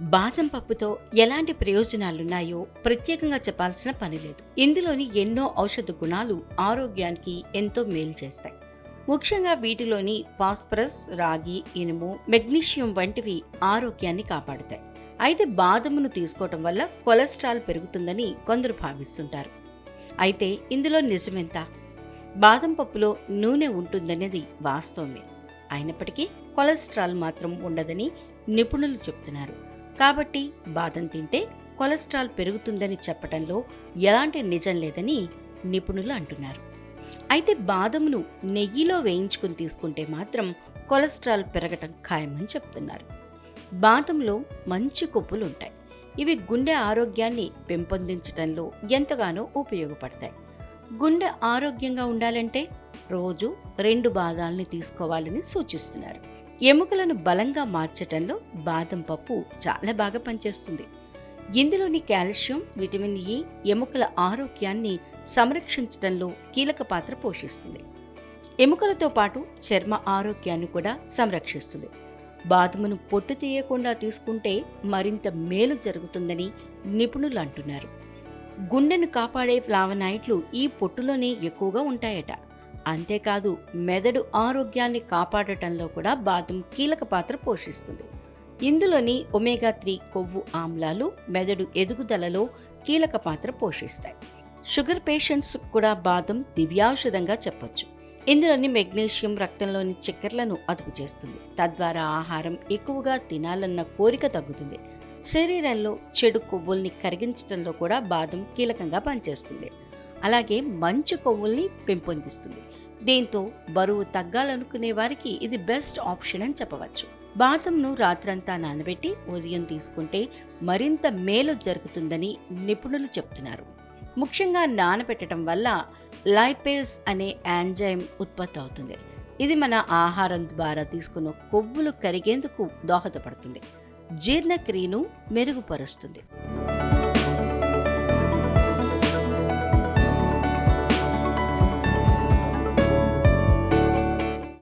బాదం పప్పుతో ఎలాంటి ప్రయోజనాలున్నాయో ప్రత్యేకంగా చెప్పాల్సిన పని లేదు. ఇందులోని ఎన్నో ఔషధ గుణాలు ఆరోగ్యానికి ఎంతో మేలు చేస్తాయి. ముఖ్యంగా వీటిలోని పాస్పరస్ రాగి ఇనుము మెగ్నీషియం వంటివి ఆరోగ్యాన్ని కాపాడుతాయి. అయితే బాదమును తీసుకోవటం వల్ల కొలెస్ట్రాల్ పెరుగుతుందని కొందరు భావిస్తుంటారు. అయితే ఇందులో నిజమెంత? బాదం పప్పులో నూనె ఉంటుందనేది వాస్తవమే. అయినప్పటికీ కొలెస్ట్రాల్ మాత్రం ఉండదని నిపుణులు చెప్తున్నారు. కాబట్టి బాదం తింటే కొలెస్ట్రాల్ పెరుగుతుందని చెప్పటంలో ఎలాంటి నిజం లేదని నిపుణులు అంటున్నారు. అయితే బాదంను నెయ్యిలో వేయించుకుని తీసుకుంటే మాత్రం కొలెస్ట్రాల్ పెరగటం ఖాయమని చెప్తున్నారు. బాదంలో మంచి కొప్పులు ఉంటాయి. ఇవి గుండె ఆరోగ్యాన్ని పెంపొందించడంలో ఎంతగానో ఉపయోగపడతాయి. గుండె ఆరోగ్యంగా ఉండాలంటే రోజు రెండు బాదాలని తీసుకోవాలని సూచిస్తున్నారు. ఎముకలను బలంగా మార్చటంలో బాదం పప్పు చాలా బాగా పనిచేస్తుంది. ఇందులోని కాల్షియం విటమిన్ ఇ ఎముకల ఆరోగ్యాన్ని సంరక్షించడంలో కీలక పాత్ర పోషిస్తుంది. ఎముకలతో పాటు చర్మ ఆరోగ్యాన్ని కూడా సంరక్షిస్తుంది. బాదమును పొట్టు తీయకుండా తీసుకుంటే మరింత మేలు జరుగుతుందని నిపుణులు అంటున్నారు. గుండెను కాపాడే ఫ్లావనాయిడ్లు ఈ పొట్టులోనే ఎక్కువగా ఉంటాయట. అంతేకాదు మెదడు ఆరోగ్యాన్ని కాపాడటంలో కూడా బాదం కీలక పాత్ర పోషిస్తుంది. ఇందులోని ఒమేగా త్రీ కొవ్వు ఆమ్లాలు మెదడు ఎదుగుదలలో కీలక పాత్ర పోషిస్తాయి. షుగర్ పేషెంట్స్ కూడా బాదం దివ్యాషధంగా చెప్పొచ్చు. ఇందులోని మెగ్నీషియం రక్తంలోని చక్కెరలను అదుపు చేస్తుంది. తద్వారా ఆహారం ఎక్కువగా తినాలన్న కోరిక తగ్గుతుంది. శరీరంలో చెడు కొవ్వుల్ని కరిగించడంలో కూడా బాదం కీలకంగా పనిచేస్తుంది. అలాగే మంచి కొవ్వుల్ని పెంపొందిస్తుంది. దీంతో బరువు తగ్గాలనుకునే వారికి ఇది బెస్ట్ ఆప్షన్ అని చెప్పవచ్చు. బాదంను రాత్రంతా నానబెట్టి ఉదయం తీసుకుంటే మరింత మేలు జరుగుతుందని నిపుణులు చెప్తున్నారు. ముఖ్యంగా నానబెట్టడం వల్ల లైపేజ్ అనే యాంజైమ్ ఉత్పత్తి అవుతుంది. ఇది మన ఆహారం ద్వారా తీసుకున్న కొవ్వులు కరిగేందుకు దోహదపడుతుంది. జీర్ణక్రియను మెరుగుపరుస్తుంది.